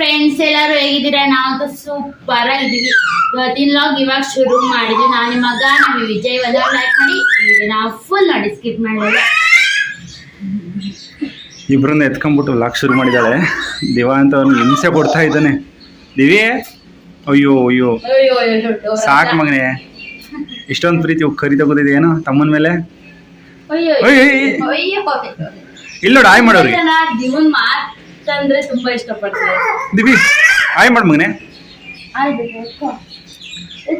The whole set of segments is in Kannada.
ಫ್ರೆಂಡ್ಸ್ ಎಲ್ಲರೂ ಹೇಗಿದ್ದೀರಾ? ನಾವು ಸೂಪರ್ ಆಗಿದ್ದೀವಿ. ಇವತ್ತಿನ ಲಾಗ್ ಇವಾಗ ಶುರು ಮಾಡಿದ್ವಿ ನಾನು ನಿಮ್ಮ ಮಗ ನಮ್ಮ ವಿಜಯ್ ಒಂದು ಲೈಕ್ ಮಾಡಿ ನಾವು ಫುಲ್ ನೋಡಿ ಸ್ಕಿಪ್ ಮಾಡಿದ್ರೆ ಇಬ್ಬರನ್ನ ಎತ್ಕೊಂಡ್ಬಿಟ್ಟು ಲಾಕ್ ಶುರು ಮಾಡಿದ್ದಾಳೆ ದಿವಾ ಅಂತ ಅವ್ನಿಗೆ ಹಿಂಸೆ ಕೊಡ್ತಾ ಇದ್ದಾನೆ. ದಿವಿ ಅಯ್ಯೋ ಅಯ್ಯೋ. ಅಯ್ಯೋ ಅಯ್ಯೋ ಸಾಕು ಮಗನೇ. ಇಷ್ಟೊಂದು ಪ್ರೀತಿ ಕರಿ ಬಂದಿದೆ ಏನು? ತಮ್ಮನ ಮೇಲೆ? ಅಯ್ಯೋ ಅಯ್ಯೋ, ಅಯ್ಯೋ ಅಯ್ಯೋ. ಇಲ್ಲ ನೋಡಿ ಆಯ್ ಮಾಡೋರಿ ತುಂಬಾ ಇಷ್ಟಪಡ್ತಾರೆ ದಿವಿ ಆಯ್ ಮಾಡು ಮಗನೇ.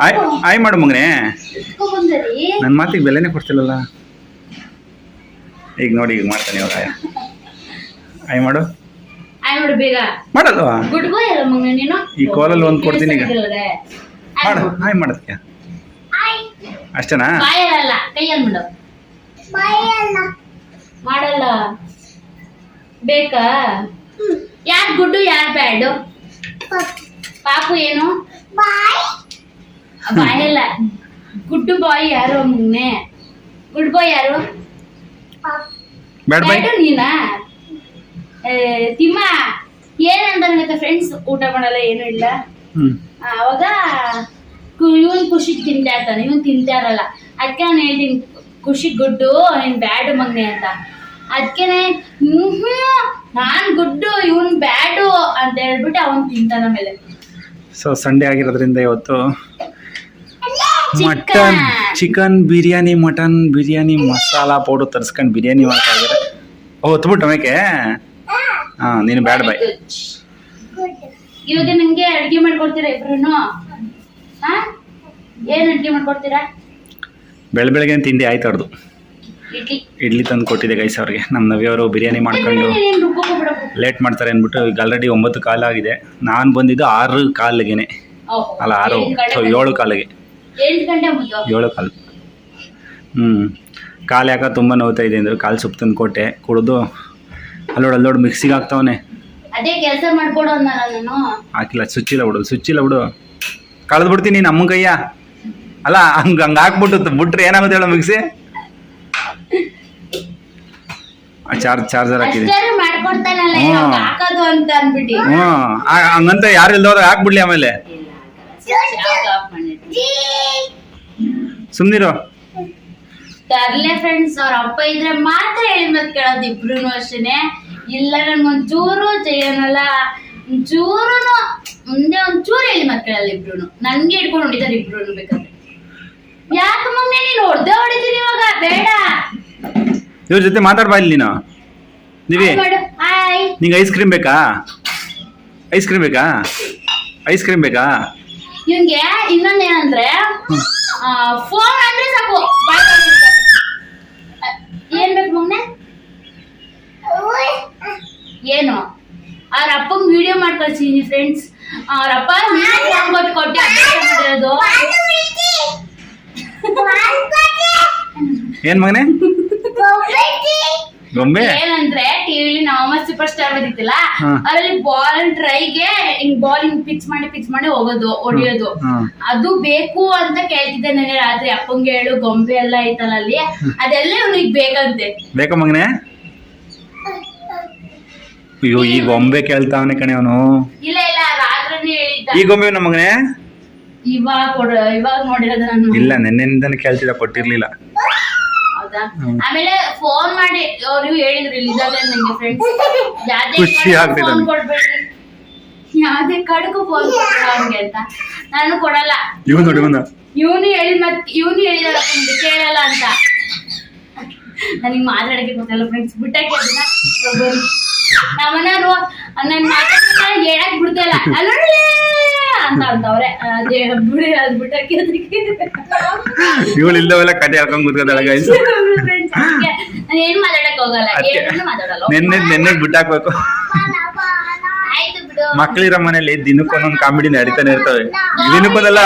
ಆಯ್ ಆಯ್ ಮಾಡು ಮಗನೇ. ಬಂದರಿ. ನನ್ನ ಮಾತಿಗೆ ಬೆಲೆನೇ ಕೊಡ್ತಿಲ್ಲಲ್ಲ. ಈಗ ನೋಡಿ ಈಗ ಮಾಡ್ತಾನೆ ಇವಾಗ ಆಯ್. ಮಾಡು. ಆಯ್ ಮಾಡು ಬೇಗ. ಮಾಡಲ್ವಾ? ಗುಡ್ ಬಾಯ್ ಅಲ್ಲ ಮಗ ನೀನು? ಈ ಕಾಲಲ್ಲಿ ಒಂದು ಕೊಡ್ತೀನಿ ಈಗ. ಮಾಡು. ಆಯ್ ಮಾಡೋದಕ್ಕೆ. ಅಷ್ಟೇನಾ? ಕೈಯಲ್ಲಿ ಮಾಡು. ಮಾಡಲ್ಲ. ಬೇಕಾ? ಯಾರ್ ಗುಡ್ಡು ಯಾರ್ ಬ್ಯಾಡು? ಪಾಪು ಏನು? ಬಾಯಲ್ಲ ಗುಡ್ಡು ಬಾಯ್ ಯಾರು ಮುನ್ನೆ ಗುಡ್ ಬಾಯ್ ಯಾರು? ಬ್ಯಾಡ್ ಬೈ ಬ್ಯಾಡು ನೀನಾ? ಏ, ತಿಮ್ಮ ಏನಂತ ಫ್ರೆಂಡ್ಸ್ ಊಟ ಮಾಡಲ್ಲ ಏನು ಇಲ್ಲ. ಅವಾಗ ಇವನ್ ಖುಷಿ ತಿಂತಾ ಇರ್ತಾನೆ ಇವನ್ ತಿಂತಾ ಇರಲ್ಲ. ಅದಕ್ಕೆ ನಾನು ಹೇಳ್ತೀನಿ ಖುಷಿ ಗುಡ್ಡು ನೀನ್ ಬ್ಯಾಡ್ ಮಗ್ನೆ ಅಂತ. ಅದಕ್ಕೇನೆ ನಾನ್ ಗುಡ್ಡು ಇವನ್ ಬ್ಯಾಡು ಅಂತ ಹೇಳ್ಬಿಟ್ಟು ಅವನ್ ತಿಂತಾನ ಮೇಲೆ. ಸೊ ಸಂಡೇ ಆಗಿರೋದ್ರಿಂದ ಇವತ್ತು mutton chicken biryani mutton biryani masala powder ತರ್ಸ್ಕೊಂಡು biryani ಮಾಡ್ತಾ ಇದ್ದಾರೆ ಓ ಹೊತ್ಬಿಟ್ಟು ಮೇಕೆ ಹಾಂ ನೀನು ಬ್ಯಾಡ್ ಬೈ ಇವಾಗ ನಂಗೆ ಅಡ್ಗೆ ಮಾಡ್ಕೊಡ್ತೀರಾ ಇಬ್ರು ಹಾ? ಏನ್ ಅಡ್ಗೆ ಮಾಡ್ಕೊಡ್ತೀರಾ? ಬೆಳ ಬೆಳಗ್ಗೆ ತಿಂಡಿ ಆಯ್ತು ಅವ್ರದ್ದು ಇಡ್ಲಿ. ತಂದು ಕೊಟ್ಟಿದೆ ಗೈಸ್ ಅವ್ರಿಗೆ. ನಮ್ಮ ನವಿಯವರು ಬಿರಿಯಾನಿ ಮಾಡ್ಕೊಂಡು ಲೇಟ್ ಮಾಡ್ತಾರೆ ಅಂದ್ಬಿಟ್ಟು ಈಗ ಆಲ್ರೆಡಿ ಒಂಬತ್ತು ಕಾಲ ಆಗಿದೆ. ನಾನು ಬಂದಿದ್ದು ಆರು ಕಾಲಿಗೆನೆ. ಅಲ್ಲ ಆರು ಸೊ ಏಳು ಕಾಲಿಗೆ. ಏಳು ಕಾಲು. ಹ್ಞೂ ಕಾಲು ಯಾಕೆ ತುಂಬ ನೋವ್ತಾ ಇದೆ ಅಂದರು ಕಾಲು ಸೊಪ್ಪು ತಂದು ಕೊಟ್ಟೆ ಕುಡಿದು ಅಲ್ಲೋಡು ಅಲ್ಲೋಡು ಮಿಕ್ಸಿಗೆ ಹಾಕ್ತಾವನೆ. ಹಾಕಿಲ್ಲ ಸುಚ್ಚಿಲ್ಲ ಬಿಡು ಸುಚ್ಚಿಲ್ಲ ಬಿಡು. ಕಳೆದ್ಬಿಡ್ತೀನಿ ಬಿಡ್ತೀನಿ ಅಮ್ಮನ ಕೈಯ ಅಲ್ಲ ಹಂಗೆ ಹಂಗೆ ಹಾಕ್ಬಿಟ್ಟು ಬಿಟ್ರೆ ಏನಾಗುತ್ತೆ ಹೇಳೋ ಮಿಕ್ಸಿ? ಚಾರ್ಜ್ ಚಾರ್ಜರ್ ಹಾಕಿದೆ. ಅಷ್ಟಾರು ಮಾಡ್ಕೊಡ್ತಾನಲ್ಲ ಹ್ಮ್. ಇವಾಗ ಹಾಕೋದು ಅಂತ ಅನ್ಬಿಟ್ಟು ಹ್ಞೂ ಹಂಗಂತ ಯಾರು ಇಲ್ದವ್ರು ಹಾಕ್ಬಿಡ್ಲಿ ಆಮೇಲೆ. ಸುಮ್ಮನಿರು ತರ್ಲೆ ಫ್ರೆಂಡ್ಸ್ ಅವ್ರ ಅಪ್ಪ ಇದ್ರೆ ಮಾತ್ರ ಹೇಳಿ ಮತ್ ಕೇಳೋದು ಇಬ್ರು ಅಷ್ಟೇನೆ. ಇಲ್ಲ ನನ್ಗೊಂಚೂರು ಜಯನಲ್ಲ. ಒಂಚೂರು ಮುಂದೆ ಒಂಚೂರು ಚೂರು ಹೇಳಿ ಮತ್ ಕೇಳಲ್ಲ ಇಬ್ರು ನನ್ಗೆ ಹಿಡ್ಕೊಂಡು ಹೊಡಿತಾರೆ ಇಬ್ರು ಬೇಕಾದ್ರೆ. ಯಾಕೆ ಮಮ್ಮಿ ನೀನು ಹೊಡ್ದೆ ಹೊಡಿತೀನಿ ಇವಾಗ? ಬೇಡ. ಇವ್ರ ಜೊತೆ ಮಾತಾಡ್ಬಾ ಇಲ್ಲಿ ನೀನು. ದಿವಿ ನಿಂಗೆ ಐಸ್ ಕ್ರೀಮ್ ಬೇಕಾ? ಐಸ್ ಕ್ರೀಮ್ ಬೇಕಾ? ಐಸ್ ಕ್ರೀಮ್ ಬೇಕಾ? ಇವ್ನ್ಗೆ ಇನ್ನೊಂದೇನಂದ್ರೆ ಫೋನ್ ಅಂದ್ರೆ ಸಾಕು. ಏನ್ ಬೇಕು ಮೊನ್ನೆ ಏನು? ಅವ್ರ ಅಪ್ಪಂಗ್ ವಿಡಿಯೋ ಮಾಡಿ ಕಳ್ಸಿದೀನಿ ಫ್ರೆಂಡ್ಸ್ ಅವ್ರ ಅಪ್ಪ ಫೋನ್ ಕೊಟ್ಟು ಕೊಟ್ಟು. ಮಾಡಿರೋದು ಏನ್ ಮಗನೇ? ಗೊಂಬೆ ಏನಂದ್ರೆ ಟಿವಿಲಿ ನವಮ ಸೂಪರ್ ಸ್ಟಾರ್ ಬಂದಿತ್ತಲ್ಲ ಹಾ. ಅದರಲ್ಲಿ ಬಾಲ್ ಟ್ರೈಗೆ ಹಿಂಗ್ ಬಾಲ್ ಹಿಂಗ್ ಪಿಚ್ ಮಾಡಿ ಪಿಚ್ ಮಾಡಿ ಹೋಗೋದು ಹೊಡಿಯೋದು. ಅದು ಬೇಕು ಅಂತ ಕೇಳ್ತಿದ್ದೆ ನನಗೆ ರಾತ್ರಿ ಅಪ್ಪಂಗೆ ಹೇಳು ಗೊಂಬೆ ಎಲ್ಲ ಐತಲ್ಲ ಅಲ್ಲಿ. ಅದೆಲ್ಲ ಇವ್ನಿಗೆ ಬೇಕಂತೆ ಬೇಕಾ ಮಗನೇ? ಅಯ್ಯೋ ಈ ಗೊಂಬೆ ಕೇಳ್ತಾವನೆ ಕಣೆ ಅವನು. ಇಲ್ಲ ಇಲ್ಲ ರಾತ್ರಿನೇ ಹೇಳಿದ್ದ. ಈ ಗೊಂಬೆ ನಮ್ಮ ಮಗನೇ? ಇವಾಗ ಕೊಡ ಇವಾಗ ನೋಡಿರೋದು ನಾನು. ಇಲ್ಲ ನೆನ್ನೆಯಿಂದಾನೆ ಕೇಳ್ತಿದ್ದ ಕೊಟ್ಟಿರ್ಲಿಲ್ಲ. ಹೌದಾ? ಆಮೇಲೆ ಫೋನ್ ಮಾಡಿ ಅವ್ರು ಹೇಳಿದ್ರು ನಂಗೆ ಫ್ರೆಂಡ್ಸ್ ಯಾವ್ದೇ ಫೋನ್. ಕೊಡ್ಬೇಡಿ. ಯಾವ್ದೇ ಕಡೆಗೂ ಫೋನ್ ಅವ್ನಿಗೆ ಅಂತ. ನಾನು ಕೊಡಲ್ಲ. ಇವನು ನೋಡಿ ಬಂದ ಇವನು ಹೇಳಿ ಮತ್ ಇವನು ಹೇಳಿದಾರ ಕೇಳಲ್ಲ ಅಂತ. ನನಗೆ ಮಾತಾಡಕ್ಕೆ ಗೊತ್ತಲ್ಲ ಫ್ರೆಂಡ್ಸ್ ಬಿಟ್ಟಕ್ಕೆ ಅದನ್ನ. ನಮ್ಮನ್ನ ನನ್ನ ಮಾತಾಡ್ತಾರೆ ಹೇಳಕ್ ಬಿಡ್ತಲ್ಲ ಅಲ್ಲೋಡ್ಲೇ ಅಂತ ಅಂತವ್ರೆ ಅದೇ ಬಿಡಿ ಅದ್ ಬಿಟ್ಟಕ್ಕೆ ಅದಕ್ಕೆ ಇವಳು ಇಲ್ಲವೆಲ್ಲ ಕತೆ ಹಾಕೊಂಡ್ ಕೂತ್ಕೋತಾಳ ಗೈಸ್ ನಾನು ಏನು ಮಾತಾಡಕ್ ಹೋಗಲ್ಲ ಏನು ಮಾತಾಡಲ್ಲ. ನೆನ್ನೆ ನೆನ್ನೆ ಬಿಟ್ಟಾಕ್ಬೇಕು ಆಯ್ತು ಬಿಡು. ಮಕ್ಳಿರೋ ಮನೇಲಿ ದಿನಕ್ಕೊಂದೊಂದು ಕಾಮಿಡಿ ನಡೀತಾನೆ ಇರ್ತವೆ. ದಿನಕ್ಕೊಂದಲ್ಲ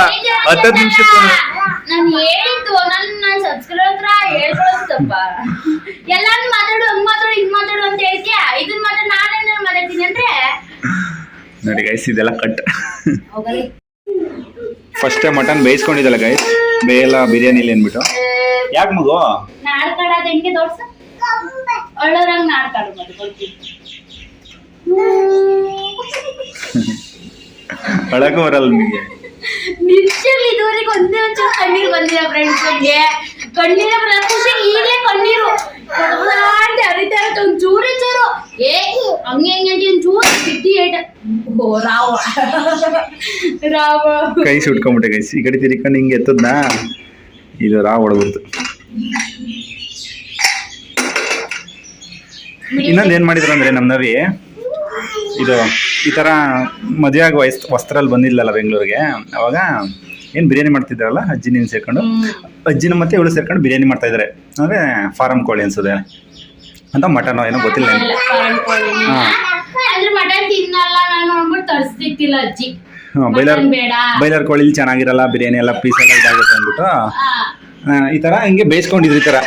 ಹತ್ತತ್ತು ನಿಮಿಷಕ್ಕೊಂದು ನಾನು ಹೇಳಿದ್ದು ನನ್ನ ನನ್ನ ಸಬ್ಸ್ಕ್ರೈಬರ್ ಹತ್ರ ಹೇಳ್ಕೊಳ್ಳೋದು ತಪ್ಪ ಎಲ್ಲಾನು ಮಾತಾಡು ಹಂಗ್ ಮಾತಾಡು ಹಿಂಗ್ ಮಾತಾಡು ಅಂತ ಹೇಳ್ತೀಯ? ಇದನ್ ಮಾತಾಡ್ ನಾನೇನಾರು ಮಾತಾಡ್ತೀನಿ ಅಂದ್ರೆ? ನೋಡಿ ಗೈಸ್ ಇದೆಲ್ಲ ಕಟ್ ಫಸ್ಟೇ ಮಟನ್ ಬೇಯಿಸ್ಕೊಂಡಿದ್ದಲ್ಲ ಗೈಸ್ ಬೇಯಲ್ಲ ಬಿರಿಯಾನಿಲಿ ಅಂದ್ಬಿಟ್ಟು. ಯಾಕೆ ಮಗು? ಅಳಕು ಬರಲ್ಲ ನಿಮಗೆ ನಿಜವಾಗ್ಲೂ ಇದುವರೆಗೆ ಒಂದೇ ಒಂಚೂರು ಕಣ್ಣೀರು ಬಂದಿಲ್ಲ ಫ್ರೆಂಡ್ಸ್ ನನಗೆ ಕಣ್ಣೀರ ಬರಲ್ಲ. ಖುಷಿ, ಈಗಲೇ ಕಣ್ಣೀರು. ಹರಿತಾ ಇರುತ್ತೆ ಒಂದು ಚೂರು ಚೂರು. ಏ ಹಂಗೆ ಹಂಗೆ ಅಂತ ಒಂದು ಚೂರು. ಬಿಟ್ಟಿ ಏಟ. ಓ ರಾವ. ರಾವ. ಕೈ ಸುಟ್ಕೊಂಬಿಟ್ಟೆ ಕೈ ಈ ಕಡೆ ತಿರ್ಕೊಂಡು ಹಿಂಗೆ ಎತ್ತದ್ನ? ಇದು ರಾವ್ ಹೊಡ್ಬಿಡ್ತು ಇನ್ನೊಂದು ಏನು ಮಾಡಿದ್ರು ಅಂದರೆ ನಮ್ಮ ನವಿ? ಇದು ಈ ಥರ ಮದುವೆ ಆಗಿ ವಯಸ್ಸು ವಸ್ತ್ರಲ್ಲಿ ಬಂದಿಲ್ಲಲ್ಲ ಬೆಂಗಳೂರಿಗೆ. ಅವಾಗ ಏನು ಬಿರಿಯಾನಿ ಮಾಡ್ತಿದ್ರಲ್ಲ ಅಜ್ಜಿ ನೀನು ಸೇರ್ಕೊಂಡು? ಅಜ್ಜಿನ ಮತ್ತೆ ಇವಳು ಸೇರ್ಕೊಂಡು ಬಿರಿಯಾನಿ ಮಾಡ್ತಾ ಇದ್ದಾರೆ ಅಂದರೆ ಫಾರಮ್ ಕೋಳಿ ಅನ್ಸುತ್ತೆ. ಅಂತ ಮಟನ್ ಏನೋ ಗೊತ್ತಿಲ್ಲ ಹಾಂ. ಬೈಲರ್ ಬೈಲರ್ ಕೋಳಿ ಚೆನ್ನಾಗಿರಲ್ಲ ಬಿರಿಯಾನಿ ಎಲ್ಲ ಪೀಸ್ ಎಲ್ಲ ಇದಾಗುತ್ತೆ ಅಂದ್ಬಿಟ್ಟು. ಈ ಥರ ಹಿಂಗೆ ಬೇಯಿಸ್ಕೊಂಡಿದ್ರು ಈ ಥರ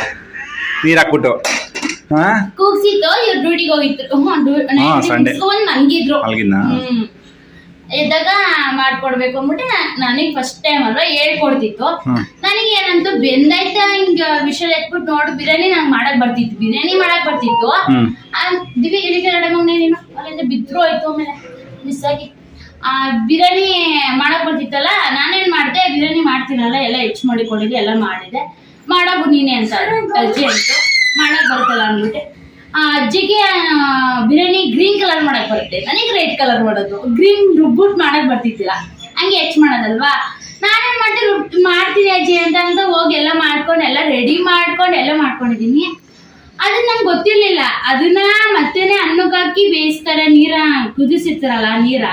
ನೀರು ಹಾಕ್ಬಿಟ್ಟು. ಹಾಂ? ಕೂಗ್ಸಿತ್ತು ಇವ್ರು ಇದ್ದಾಗ ಮಾಡ್ಕೊಡ್ಬೇಕು ಅಂದ್ಬಿಟ್ಟು ನನಗೆ ಫಸ್ಟ್ ಟೈಮ್ ಅಲ್ವಾ ಹೇಳ್ಕೊಡ್ತಿತ್ತು. ನನಗೆ ಏನಂತೂ ಬೆಂದೈತ ಹಿಂಗ ವಿಷಲ್ ಎತ್ಬಿಟ್ಟು ನೋಡು ಬಿರಿಯಾನಿ ನಂಗೆ ಮಾಡಕ್ ಬರ್ತಿತ್ತು ಬಿರಿಯಾನಿ ಮಾಡಕ್ ಬರ್ತಿತ್ತು. ಆ ದಿವಿ ಇಳಿಕೆ ನೀನು? ಅಲ್ಲಿಂದ ಬಿದ್ರು ಆಯ್ತು ಆಮೇಲೆ ಮಿಸ್ ಆಗಿ ಆ ಬಿರಿಯಾನಿ ಮಾಡಕ್ ಬರ್ತಿತ್ತಲ್ಲ ನಾನೇನ್ ಮಾಡ್ದೆ ಬಿರಿಯಾನಿ ಮಾಡ್ತೀನಲ್ಲ ಎಲ್ಲ ಹೆಚ್ಚು ಮಾಡಿ ಕೊಡಿದ್ದೆ ಎಲ್ಲ ಮಾಡಿದೆ. ಮಾಡಬು ನೀನೆ ಅಂತ ಅಜ್ಜಿ ಅಂತ. ಮಾಡಕ್ ಬರ್ತಲ್ಲ ಅಂದ್ಬಿಟ್ಟೆ. ಆ, ಅಜ್ಜಿಗೆ ಬಿರಿಯಾನಿ ಗ್ರೀನ್ ಕಲರ್ ಮಾಡಕ್ ಬರುತ್ತೆ. ನನಗೆ ರೆಡ್ ಕಲರ್ ಮಾಡೋದು. ಗ್ರೀನ್ ರುಬ್ಬುಟ್ ಮಾಡಕ್ ಬರ್ತಿದ್ದಿಲ್ಲ. ಹಂಗೆ ಹೆಚ್ಚು ಮಾಡೋದಲ್ವಾ? ನಾನೇನ್ ಮಾಡ್ತೀನಿ ರುಬ್, ಮಾಡ್ತೀನಿ ಅಜ್ಜಿ ಅಂತ ಅಂತ ಹೋಗಿ ಎಲ್ಲ ಮಾಡ್ಕೊಂಡು, ಎಲ್ಲ ರೆಡಿ ಮಾಡ್ಕೊಂಡು, ಎಲ್ಲ ಮಾಡ್ಕೊಂಡಿದ್ದೀನಿ. ಅದನ್ನ ನಂಗೆ ಗೊತ್ತಿರ್ಲಿಲ್ಲ. ಅದನ್ನ ಮತ್ತೆನೆ ಅನ್ನಕ್ಕೆ ಹಾಕಿ ಬೇಯಿಸ್ತಾರೆ. ನೀರ ಕುದಿಸಿರ್ತಾರಲ್ಲ, ನೀರ?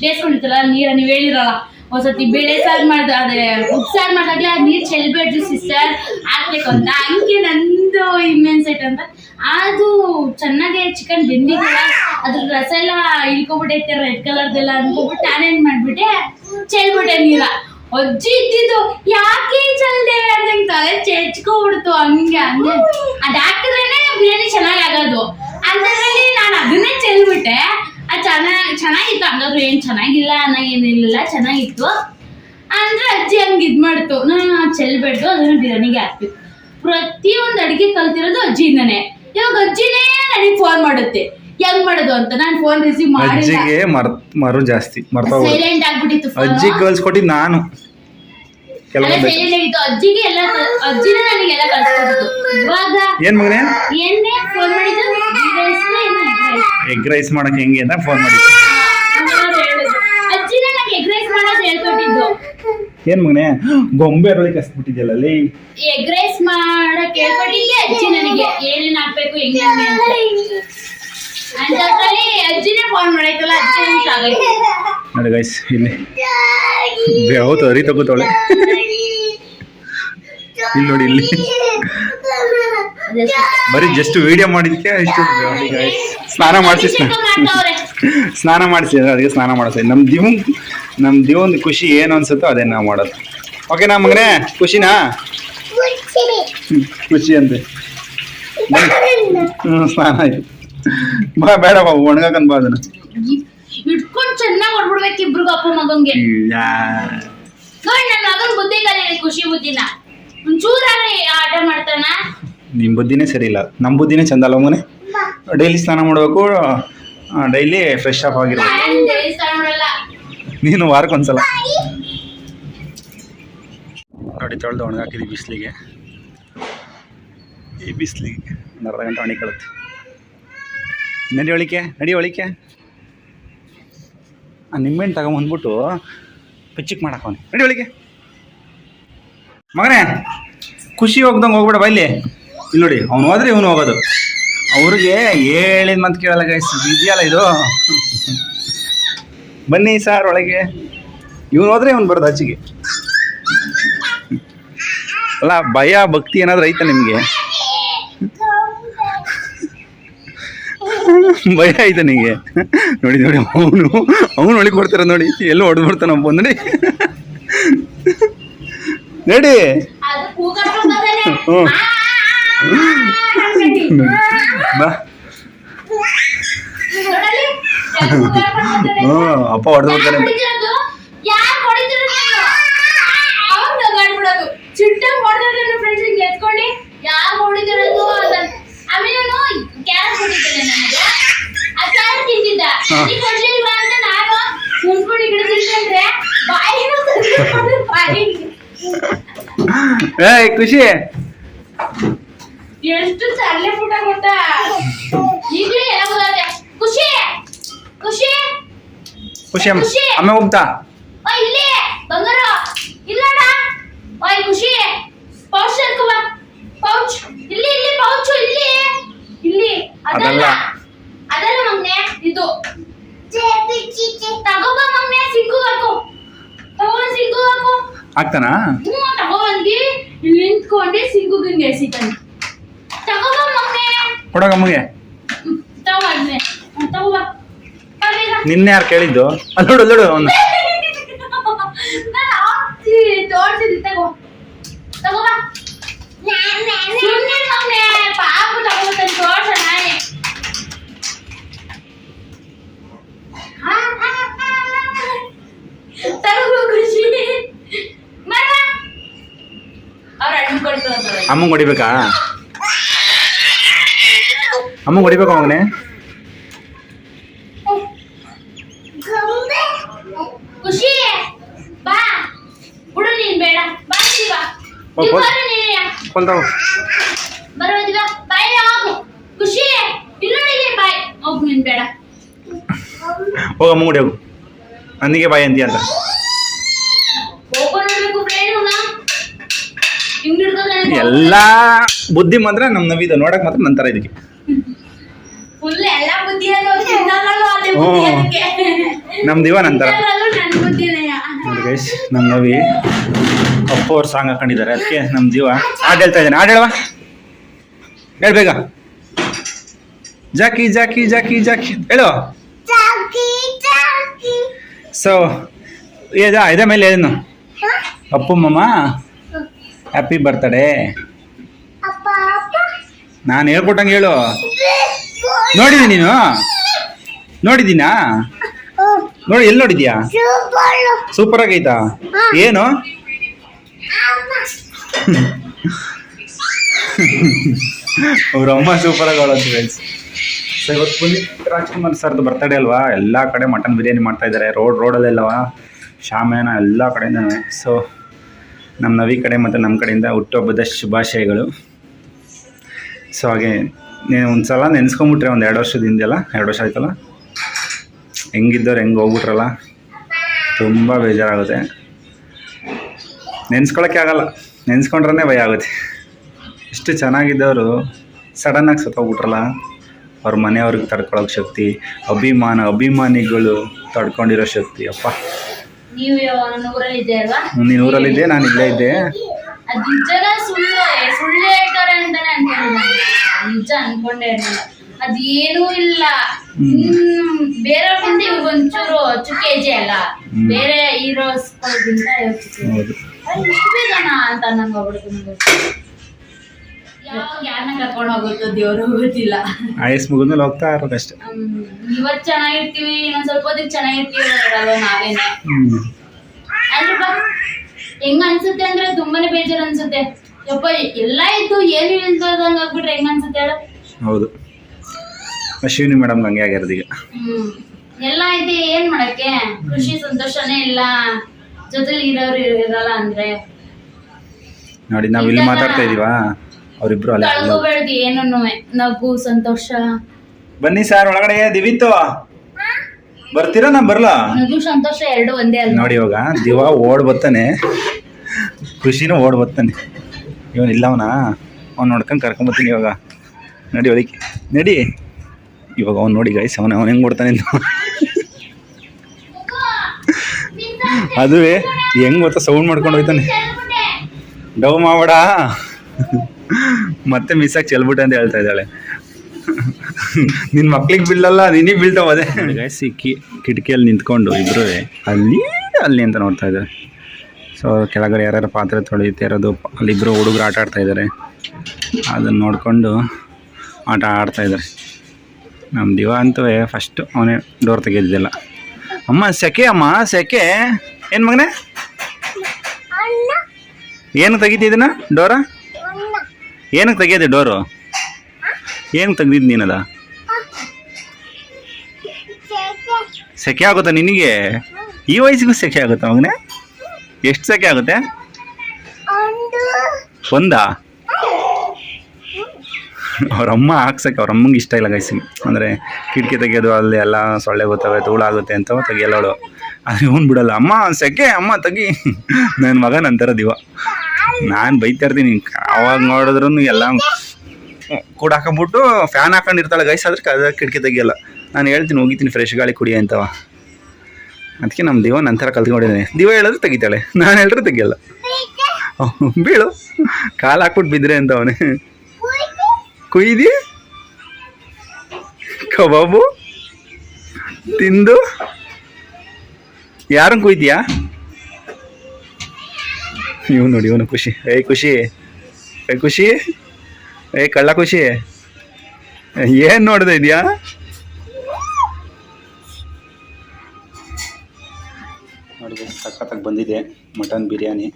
ಬೇಯಿಸ್ಕೊಂಡಿರ್ತಾರಲ್ಲ, ನೀರ. ನೀವು ಹೇಳಿರಲ್ಲ ಒಂದ್ಸತಿ ಬೇಳೆ ಸಾರು ಮಾಡ್ದ, ಅದೇ ಉಪ್ಪು ಸಾರು ಮಾಡಿದಾಗ್ಲೇ ಆ ನೀರು ಚೆಲ್ಬೇಡ್ರಿ ಸಿಸ್ಟರ್ ಹಾಕ್ಬೇಕು ಅಂತ ಹಂಗೆ ನಂದು ಇಮ್ಮೆನ್ಸೆಟ್ ಅಂತ. ಅದು ಚೆನ್ನಾಗೆ ಚಿಕನ್ ಬೆಂದಿದ್ದಲ್ಲ ಅದ್ರ ರಸ ಎಲ್ಲ ಇಳ್ಕೊಬಿಟ್ಟೈತೆ ರೆಡ್ ಕಲರ್ದೆಲ್ಲ ಅನ್ಕೊಬಿಟ್ಟು ನಾನೇನ್ ಮಾಡ್ಬಿಟ್ಟೆ? ಚೆಲ್ಬಿಟ್ಟೆ ನೀರ. ಅಜ್ಜಿ ಇದ್ದಿದ್ದು. ಯಾಕೆ ಚಲ್ದೆ ಅಂತ ತಲೆ ಚೆಚ್ಕೊಬಿಡ್ತು ಹಂಗೆ ಹಂಗೆ. ಅದ್ ಹಾಕಿದ್ರೇನೆ ಬಿರಿಯಾನಿ ಚೆನ್ನಾಗಿ ಆಗೋದು ಅಂತದ್ರಲ್ಲಿ ನಾನು ಅದನ್ನೇ ಚೆಲ್ಬಿಟ್ಟೆ. ಅದು ಚೆನ್ನಾಗಿ, ಚೆನ್ನಾಗಿತ್ತು. ಹಂಗಾದ್ರು ಏನ್ ಚೆನ್ನಾಗಿಲ್ಲ ಅನ್ನೋ ಏನಿಲ್ಲ ಚೆನ್ನಾಗಿತ್ತು. ಅಂದ್ರೆ ಅಜ್ಜಿ ಹಂಗೆ ಇದ್ ಮಾಡ್ತು. ನಾನು ಚೆಲ್ಬಿಟ್ಟು ಅದನ್ನ ಬಿರಿಯಾನಿಗೆ ಹಾಕ್ಬೇಕು ಪ್ರತಿಯೊಂದು ಅಡಿಗೆ ಕಲ್ತಿರೋದು ಅಜ್ಜಿಯಿಂದನೇ. ಇವಾಗ ಅಜ್ಜಿನೇ ನನಗೆ ಫೋನ್ ಮಾಡುತ್ತೆ. ಹೆಂಗ್ ಮಾಡೋದು ಅಂತ? ನಾನು ಫೋನ್ ರಿಸೀವ್ ಮಾಡಿಲ್ಲ. ಅಜ್ಜಿಗೆ ಮರ್ ಮರು ಜಾಸ್ತಿ ಮರ್ತೋಗ್ಬಿಡು ಸೈಲೆಂಟ್ ಆಗ್ಬಿಟ್ಟಿತ್ತು. ಅಜ್ಜಿ ಕಳ್ಸ್ಕೊಟ್ಟಿದ್ದು ನಾನು. ಅಲ್ಲ ಕೆಲವೊಂದು ಸೈಲೆಂಟ್ ಆಗಿತ್ತು. ಅಜ್ಜಿಗೆ ಎಲ್ಲ ಕ- ಅಜ್ಜಿನೇ ಕಳ್ಸ್ಕೊಟ್ಟಿತ್ತು ಇವಾಗ ಏನು ಮಗನೇ? ಏನೇ ಫೋನ್ ಎಗ್ ರೈಸ್ ಮಾಡಕ್ಕೆ ಹೆಂಗೆ ಅಂತ ಫೋನ್ ಮಾಡಿ. ಹಂಗೆಲ್ಲ ಹೇಳಿದ್ರು. ಅಜ್ಜಿನೇ ನಂಗೆ ಎಗ್ ರೈಸ್ ಮಾಡೋದು ಹೇಳ್ಕೊಟ್ಟಿದ್ದು. ಏನು ಮಗನೇ? ಗೊಂಬೆ ಅರಳಿ ಕಸ್ಬಿಟ್ಟಿದ್ಯಲ್ಲ ಅಲ್ಲಿ ಎಗ್ ರೈಸ್ ಮಾಡಕ್ ಹೇಳ್ಕೊಟ್ಟಿದ್ದೆ ಅಜ್ಜಿ ನನಗೆ ಏನೇನ್ ಹಾಕ್ಬೇಕು ಹೆಂಗೆ ಹೆಂಗೆ ಅಂತ ಅಂತದ್ರಲ್ಲಿ ಅಜ್ಜಿನೇ ಫೋನ್ ಮಾಡೈತಲ್ಲ ಅಜ್ಜಿ ನಿಮಿಷ ಆಗೈತೆ ನೋಡಿ ಗೈಸ್ ಇಲ್ಲಿ. ಹೌದು ಅರಿ ತಗೋತಾಳೆ ಇಲ್ಲಿ ನೋಡಿ ಇಲ್ಲಿ. ಬರೀ ಜಸ್ಟ್ ವಿಡಿಯೋ ಮಾಡಿದ್ಕೆ ಇಷ್ಟು ಸ್ನಾನ ಮಾಡಿಸಿ ಸ್ನಾನ ಮಾಡ್ತಾವ್ರೆ ಸ್ನಾನ ಮಾಡಿಸಿ ಅದಕ್ಕೆ ಸ್ನಾನ ಮಾಡಿಸಿ. ನಮ್ಮ ದಿವ್ ನಮ್ಮ ಒಂದು ಖುಷಿ ಏನು ಅನ್ಸುತ್ತೋ ಅದೇ ನಾವು ಮಾಡೋದು. ಓಕೆನಾ ಮಗನೇ ಖುಷಿನಾ? ಖುಷಿ ಅಂತೆ. ಹ್ಞೂ ಸ್ನಾನ ಆಯ್ತು. ಬಾ ಬೇಡ ಬಾ ಒಣಗಾಕನ್ ಬಾ ಅದನ್ನ. ಇಟ್ಕೊಂಡ್ ಚೆನ್ನಾಗಿ ಹೊಡ್ಬಿಡ್ಬೇಕು ಇಬ್ರಿಗೂ ಅಪ್ಪ ಮಗಂಗೆ. ನೋಡಿ ನನ್ನ ಮಗನ್ ಬುದ್ಧಿ ಕಲಿಯಲಿ ಖುಷಿ ಬುದ್ಧಿನ. ಒಂಚೂರಾಗ್ಲಿ ಆಟ ಮಾಡ್ತಾನ. ನಿಮ್ಮ ಬುದ್ಧಿನೇ ಸರಿ ಇಲ್ಲ ನಮ್ಮ ಬುದ್ಧಿನೇ ಚಂದ ಅಲ್ಲ ಮನೆ ಡೈಲಿ ಸ್ನಾನ ಮಾಡಬೇಕು ಡೈಲಿ ಫ್ರೆಶ್ ಅಪ್ ಆಗಿರ್ಬೇಕು. ನೀನು ವಾರಕ್ಕೊಂದ್ಸಲ. ನೋಡಿ ತೊಳೆದು ಒಣಗಾಕಿದ್ವಿ ಬಿಸಿಲಿಗೆ. ಈ ಬಿಸಿಲಿಗೆ ಒಂದು ಅರ್ಧ ಗಂಟೆ ಒಣಗಿ ಕಳುತ್ತೆ ನಡಿ ಒಳಿಕೆ ನಡಿ ಒಳಿಕೆ ಆ ನಿಂಬೆಹಣ್ಣು ತಗೊಂಬಂದ್ಬಿಟ್ಟು ಪಿಚ್ಚಿಕ್ ನಡಿ ಒಳಿಕೆ ಮಗನೇ, ಖುಷಿ ಹೋಗ್ದಂಗೆ ಹೋಗ್ಬೇಡ ಬೈಲಿ ಇಲ್ಲಿ. ನೋಡಿ, ಅವ್ನು ಹೋದ್ರೆ ಇವನು ಹೋಗೋದು. ಅವ್ರಿಗೆ ಹೇಳಿದ ಮಂತ್ ಕೇಳಲ್ಲ ಗೈಸ್ ಇದೆಯಲ್ಲ ಇದು. ಬನ್ನಿ ಸಾರ್ ಒಳಗೆ. ಇವನು ಹೋದ್ರೆ ಇವನು ಬರೋದು ಆಚೆಗೆ. ಅಲ್ಲ, ಭಯ, ಭಕ್ತಿ ಏನಾದರೂ ಐತಾ ನಿಮಗೆ? ಭಯ ಆಯ್ತು ನಿಂಗೆ. ನೋಡಿ ನೋಡಿ ಅವನು ಅವನು ಒಳಗೆ ಕೊಡ್ತಾರ ನೋಡಿ ಎಲ್ಲೋ ಹೊಡೆದ್ಬಿಡ್ತಾನ ಬಂದ್ರಿ ನೋಡಿ. ಬಾ. ಹ್ಞೂ ಅಪ್ಪ ಹೊಡೆದು ಕೊಡ್ಲಿಲ್ಲ ನಾನು ಬಾಯಿ ಏಯ್ ಖುಷಿ. ಎಷ್ಟು ತರಲೆ ಫೋಟೋ ಕೊಟ್ಟ. ಖುಷಿ ಖುಷಿ. ಖುಷಿ ಅಮ್ಮ. ಖುಷಿ. ಅಮ್ಮ ಹೋಗ್ತಾ. ಓ ಇಲ್ಲಿ. ಬಂಗಾರ ಇಲ್ಲಣ್ಣ. ಓಯ್ ಖುಷಿ. ಪೌಚ್ ತರ್ಕೋ ಪೌಚ್. ಇಲ್ಲಿ ಇಲ್ಲಿ ಪೌಚ್ ಇಲ್ಲಿ. ಇಲ್ಲಿ. ಅದಲ್ಲ. ಅದಲ್ಲ ಮಗ್ನೆ ಇದು. ತಗೋಬ ಮಗ್ನೆ ಸಿಂಗು ಹಾಕು. ತಗೊಂಡ್ ಸಿಂಗು ಹಾಕು. ಆಗ್ತಾನಾ? ಹ್ಞೂ ತಗೊಂಡ್ವಿ ಇಲ್ಲಿ ನಿಂತ್ಕೊಂಡೆ ಸಿಂಗು ಗಂಗೆ ಎಸಿತಾನೆ ತಗೋಬ ಮಗ್ನೆ. ಕೊಡಗಮ್ಮಗೆ ತಗೊಂಡ್ನೆ ತಗೋಬ. ನಿನ್ನೆ ಯಾರು ಕೇಳಿದ್ದು? ಅಲ್ಲಿ ನೋಡು ನೋಡು ಅವ್ನು. ತೋರ್ಸಿದ್ದೆ ತಗೋ. ತಗೋ ಬಾ ಸುಮ್ನೆ ಮಗ್ನೆ ಪಾಪ ತಗೋತಾನೆ ತೋರ್ಸೋಣ ತಗೋ ಖುಷಿ ಬರ ಅವ್ರ ಅಣ್ಣ ಕೊಡ್ತಾರೆ ಅಮ್ಮಂಗೆ ಹೊಡಿಬೇಕಾ? ಅಮ್ಮಂಗೆ ಹೊಡಿಬೇಕು ಅವನೇ ಕೊಲ್ತಾವು ಬರೋದಿಲ್ಲ ಬಾಯ್ ಹೋಗು. ಖುಷಿ. ಇಲ್ಲೊಳಗೆ ಬಾಯ್. ಹೋಗು ನೀನ್ ಬೇಡ. ಹೋಗಮ್ಮ ಹೋಗು. ನನಗೆ ಬಾಯಿ ಅಂತೀಯ ಅಂತ. ಎಲ್ಲ ಬುದ್ಧಿ ಮಾತ್ರ ನಮ್ಮ ನವಿದು. ನೋಡಕ್ ಮಾತ್ರ ನಂತರ ಇದಕ್ಕೆ. ಫುಲ್ ಎಲ್ಲ ಬುದ್ಧಿ ಅನ್ನೋದು ತಿನ್ನಲ್ಲೂ ಅದೇ ಹ್ಞೂ. ಬುದ್ಧಿ ಅದಕ್ಕೆ? ನಮ್ ದಿವ ನಂತರ ನಮ್ ನವಿ ಅಪ್ಪ ಅವ್ರು ಸಾಂಗ್ ಹಾಕೊಂಡಿದ್ದಾರೆ. ಅದಕ್ಕೆ ನಮ್ಮ ಜೀವ ಹಾಡು ಹೇಳ್ತಾ ಇದ್ದಾನೆ. ಹಾಡು ಹೇಳವಾ ಹೇಳ್ಬೇಗ ಜಾಕಿ ಜಾಕಿ ಜಾಕಿ ಜಾಕಿ. ಹೇಳು. ಸೊ ಇದೆ ಇದ ಮೇಲೆ ಏನು? ಅಪ್ಪು ಮಮ್ಮ ಹ್ಯಾಪಿ ಬರ್ತಡೇ ನಾನು ಹೇಳ್ಕೊಟ್ಟಂಗೆ ಹೇಳು. ನೋಡಿದೀನಿ ನೀನು? ನೋಡಿದ್ದೀನಾ? ನೋಡಿ ಎಲ್ಲಿ ನೋಡಿದ್ಯಾ ಸೂಪರ್ ಆಗೈತಾ? ಏನು? ಅವ್ರ ಅಮ್ಮ ಸೂಪರ್ ಆಗಿ ಸೊ ಇವತ್ತು ರಾಜ್ಕುಮಾರ್ ಸರ್ದು ಬರ್ತಡೇ ಅಲ್ವಾ? ಎಲ್ಲ ಕಡೆ ಮಟನ್ ಬಿರಿಯಾನಿ ಮಾಡ್ತಾ ಇದ್ದಾರೆ ರೋಡ್, ರೋಡಲ್ಲೆಲ್ಲವ? ಶಾಮಿಯಾನ ಎಲ್ಲ ಕಡೆಯಿಂದ ಸೊ ನಮ್ಮ ನವಿ ಕಡೆ ಮತ್ತು ನಮ್ಮ ಕಡೆಯಿಂದ ಹುಟ್ಟುಹಬ್ಬದ ಶುಭಾಶಯಗಳು. ಸೊ ಹಾಗೆ ನೀವು ಒಂದು ಸಲ ನೆನೆಸ್ಕೊಂಬಿಟ್ರೆ ಒಂದು ಎರಡು ವರ್ಷದ ಹಿಂದೆಲ್ಲ ಎರಡು ವರ್ಷ ಆಯ್ತಲ್ಲ? ಹೆಂಗಿದ್ದವ್ರು, ಹೆಂಗೆ ಹೋಗ್ಬಿಟ್ರಲ್ಲ? ತುಂಬ ಬೇಜಾರಾಗುತ್ತೆ. ನೆನೆಸ್ಕೊಳಕ್ಕೆ ಆಗಲ್ಲ. ನೆನೆಸ್ಕೊಂಡ್ರೇ ಭಯ ಆಗುತ್ತೆ. ಇಷ್ಟು ಚೆನ್ನಾಗಿದ್ದವರು ಸಡನ್ನಾಗಿ ಸತ್ತೋಗ್ಬಿಟ್ರಲ್ಲ? ಅವ್ರ ಮನೆಯವ್ರಿಗೆ ತಡ್ಕೊಳ್ಳೋಕೆ ಶಕ್ತಿ ಅಭಿಮಾನ ಅಭಿಮಾನಿಗಳು ತಡ್ಕೊಂಡಿರೋ ಶಕ್ತಿ ಅಪ್ಪ. ನೀನು ಊರಲ್ಲಿದ್ದೆ ನಾನು ಇಲ್ಲೇ ಇದ್ದೆ. ನಿಜ ಅನ್ಕೊಂಡೇ ಇರ್ಲಿಲ್ಲ ಅದೇನೂ ಇಲ್ಲ. ಬೇರೆಯವ್ರಿಗಿಂತ ಇವ್ರಿಗೆ ಒಂಚೂರು ಚುಕ್ಕೆ ಹೆಜ್ಜೆ ಅಲ್ಲ. ಬೇರೆ ಹೀರೋಸ್ಗಳಿಗಿಂತ ಯೋಚಿಸ್ತೀನಿ ಅಂತ ನಂಗೆ ಹೋಗ್ಬಿಡ್ತು ಕರ್ಕೊಂಡು ಹೋಗುತ್ತೋ ದೇವ್ರು ಗೊತ್ತಿಲ್ಲ. ಆಯಸ್ ಮುಗಿದ್ಮೇಲೆ ಹೋಗ್ತಾ ಇರೋದಷ್ಟೇ ಇವತ್ತು ಇವತ್ ಚೆನ್ನಾಗಿರ್ತೀವಿ ಇನ್ನೊಂದ್ ಸ್ವಲ್ಪ ಹೊತ್ತಿಗೆ ಚೆನ್ನಾಗಿರ್ತೀವಿ ಅನ್ನೋದಲ್ವಾ ನಾವೇನೆ. ಅಂದ್ರೆ ಬಾ ಹೆಂಗ ಅನ್ಸುತ್ತೆ ಅಂದ್ರೆ ತುಂಬಾನೇ ಬೇಜಾರ್ ಅನ್ಸುತ್ತೆ. ಯಪ್ಪ ಎಲ್ಲ ಇದ್ದು ಏನು ಇಲ್ದಂಗ ಆಗ್ಬಿಟ್ರೆ ಹೆಂಗ ಅನ್ಸುತ್ತೆ ಹೇಳು? ಹೌದು. ಅಶ್ವಿನಿ ಮೇಡಮ್ ಹಂಗೆ ಆಗಿರೋದು ಈಗ. ಹ್ಮ್. ಎಲ್ಲ ಐತೆ ಏನ್ ಮಾಡಕ್ಕೆ? ಖುಷಿ ಸಂತೋಷನೇ ಇಲ್ಲ. ಜೊತೆಲಿ ಇರೋರು ಇರಲ್ಲ ಅಂದ್ರೆ. ನೋಡಿ ನಾವು ಇಲ್ಲಿ ಮಾತಾಡ್ತಾ ಇದೀವಾ? ಅವರಿಬ್ರು ಅಲ್ಲೇ ಕಳ್ಕೋಬೇಡ್ದು ನಗು ಸಂತೋಷ? ಬನ್ನಿ ಸರ್ ಒಳಗಡೆ ದಿವಿತ್ತು? ಬರ್ತೀರಾ ನಾ ಬರಲ್ಲ ನಗು ಸಂತೋಷ ಎರಡು ಒಂದೇ ಅಲ್ಲ ನೋಡಿ ಇವಾಗ ದಿವ ಓಡ್ ಬರ್ತಾನೆ ಖುಷಿನೂ ಓಡ್ ಬರ್ತಾನೆ ಇವನ್ ಇಲ್ಲವನ? ಅವ್ನು ನೋಡ್ಕೊಂಡು ಕರ್ಕೊಂಬರ್ತೀನಿ ಇವಾಗ. ನಡಿ ಒಳಗೆ ನಡಿ. ಇವಾಗ ಅವ್ನು ನೋಡಿ ಗೈಸ್ ಅವನ ಅವ್ನು ಹೆಂಗ್ ಕೊಡ್ತಾನೆ ಅಂತ. ಅದುವೇ ಹೆಂಗ್ ಗೊತ್ತಾ ಸೌಂಡ್ ಮಾಡ್ಕೊಂಡು ಹೋಯ್ತಾನೆ ಡವ್ ಮಾಡಬೇಡ ಮತ್ತೆ ಮಿಸ್ ಆಗಿ ಚೆಲ್ಬಿಟ್ಟೆ ಅಂತ ಹೇಳ್ತಾ ಇದ್ದಾಳೆ. ನಿನ್ನ ಮಕ್ಳಿಗೆ ಬೀಳಲ್ಲ ನಿನಗೆ ಬೀಳ್ತಾವ ಅದೇ. ಸಿಕ್ಕಿ ಕಿಟಕಿಯಲ್ಲಿ ನಿಂತ್ಕೊಂಡು ಇಬ್ರು ಅಲ್ಲಿ ಅಲ್ಲಿ ಅಂತ ನೋಡ್ತಾ ಇದ್ದಾರೆ. ಸೊ ಕೆಳಗಡೆ ಯಾರ್ಯಾರು ಪಾತ್ರೆ ತೊಳೆಯುತ್ತೆ ಇರೋದು ಅಲ್ಲಿಬ್ಬರು ಹುಡುಗರು ಆಟ ಆಡ್ತಾ ಇದ್ದಾರೆ. ಅದನ್ನು ನೋಡಿಕೊಂಡು ಆಟ ಆಡ್ತಾ ಇದ್ದಾರೆ. ನಮ್ಮ ದಿವ ಅಂತೂ ಫಸ್ಟು ಅವನೇ ಡೋರ್ ತೆಗೆದಿದ್ದೆಲ್ಲ. ಅಮ್ಮ ಸೆಕೆ ಅಮ್ಮ ಸೆಕೆ. ಏನು ಮಗನೇ? ಏನು ತೆಗಿತಿದ್ದೀನ ಡೋರ? ಏನಕ್ಕೆ ತೆಗಿಯೋದೆ ಡೋರು ಏನಕ್ಕೆ ತೆಗ್ದಿದ್ದು ನೀನದ ಸೆಕೆ ಆಗುತ್ತಾ ನಿನಗೆ? ಈ ವಯಸ್ಸಿಗೂ ಸೆಕೆ ಆಗುತ್ತಾ ಮಗನೇ? ಎಷ್ಟು ಸೆಕೆ ಆಗುತ್ತೆ? ಒಂದಾ? ಅವ್ರಮ್ಮ ಹಾಕ್ಸಕ್ಕೆ ಅಮ್ಮಂಗೆ ಇಷ್ಟ ಇಲ್ಲ ಗೈಸಿ ಅಂದರೆ ಕಿಟಕಿ ತೆಗೆಯೋದು, ಅಲ್ಲಿ ಎಲ್ಲ ಸೊಳ್ಳೆ ಗೊತ್ತವೆ ಧೂಳಾಗುತ್ತೆ ಅಂತ ತೆಗಿಯಲ್ಲ ಅವಳು. ಆದರೆ ಅವ್ನು ಬಿಡಲ್ಲ, ಅಮ್ಮ, ಸೆಕೆ, ಅಮ್ಮ, ತೆಗಿ. ನನ್ನ ಮಗ ನಂತರ ದಿವ. ನಾನು ಬೈತಾ ಇರ್ತೀನಿ. ಅವಾಗ ನೋಡಿದ್ರು ಎಲ್ಲ ಕೂಡ ಹಾಕೊಂಬಿಟ್ಟು ಫ್ಯಾನ್ ಹಾಕೊಂಡಿರ್ತಾಳೆ ಗೈಸ್ ಆದ್ರೆ ಅದ ಕಿಟಕಿ ತೆಗಿಯಲ್ಲ. ನಾನು ಹೇಳ್ತೀನಿ ಹೋಗಿತೀನಿ ಫ್ರೆಶ್ ಗಾಳಿ ಕುಡಿ ಅಂತವ. ಅದಕ್ಕೆ ನಮ್ಮ ದಿವ ನಂತರ ಕಲ್ತ್ಕೊಂಡಿದ್ದೀನಿ. ದಿವ ಹೇಳಿದ್ರೆ ತೆಗಿತಾಳೆ, ನಾನು ಹೇಳಿದ್ರೆ ತೆಗಿಯಲ್ಲ. ಬೀಳು, ಕಾಲು ಹಾಕ್ಬಿಟ್ಟು ಬಿದ್ರೆ ಅಂತ ಅವನೇ. ಕುಯ್ದಿ, ಕಬಾಬು, ತಿಂದು. ಯಾರನ್ನು ಕುಯ್ತೀಯಾ? ಇವ್ ನೋಡಿ ಇವನು ಖುಷಿ. ಏಯ್ ಖುಷಿ. ಏ ಖುಷಿ. ಏ ಕಳ್ಳ ಖುಷಿ. ಏನು ನೋಡ್ದೆ ಇದೆಯಾ? ನೋಡಿ ಸಖತ್ತಾಗಿ ಬಂದಿದೆ ಮಟನ್ ಬಿರಿಯಾನಿ.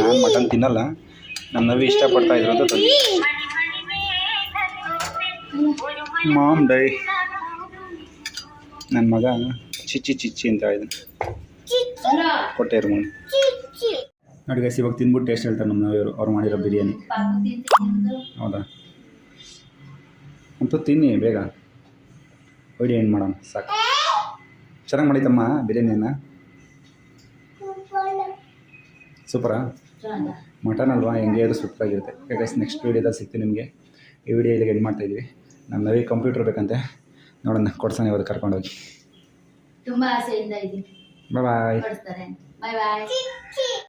ನಾನು ಮಟನ್ ತಿನ್ನಲ್ಲ. ನಮ್ಮ ನವಿ ಇಷ್ಟಪಡ್ತಾ ಇದ್ರು ಅಂತ ತಂದೆ. ಮಾಮ್ ಡೈ. ನನ್ನ ಮಗ ಚಿಚ್ಚಿ ಚಿಚ್ಚಿ ಅಂತ ಇದ್ದಾನೆ ಕೊಟ್ಟೆ ಇರು ನೋಡಿ ಗೈಸ್ ಇವಾಗ ತಿಂದ್ಬಿಟ್ಟು ಟೇಸ್ಟ್ ಹೇಳ್ತಾರೆ ನಮ್ಮ ನವಿಯವರು ಅವ್ರು ಮಾಡಿರೋ ಬಿರಿಯಾನಿ. ಹೌದಾ? ಅಂತೂ ತಿನ್ನಿ, ಬೇಗ. ಹೊಡಿ ಏನು ಮಾಡೋಣ? ಸಾಕು. ಚೆನ್ನಾಗಿ ಮಾಡಿತಮ್ಮ ಬಿರಿಯಾನಿಯನ್ನು. ಸೂಪರಾ? ಮಟನ್ ಅಲ್ವಾ? ಹೆಂಗೆ ಅದು ಸೂಪರಾಗಿರುತ್ತೆ ಗೈಸ್ ನೆಕ್ಸ್ಟ್ ವೀಡಿಯೋದಲ್ಲಿ ಸಿಗ್ತೀನಿ ನಿಮಗೆ. ಈ ವಿಡಿಯೋ ಇಲ್ಲಿಗೆ ಎಡ್ ಮಾಡ್ತಾಯಿದ್ವಿ ನಮ್ಮ ನವಿ ಕಂಪ್ಯೂಟರ್ ಬೇಕಂತೆ. ನೋಡೋಣ, ಕೊಡ್ಸೋಣ ಇವತ್ತು ಕರ್ಕೊಂಡೋಗಿ. ತುಂಬಾ ಆಸೆಯಿಂದ ಇದ್ದೀನಿ. ಬಾಯ್ ಬಾಯ್ ಬಾಯ್ ಬಾಯ್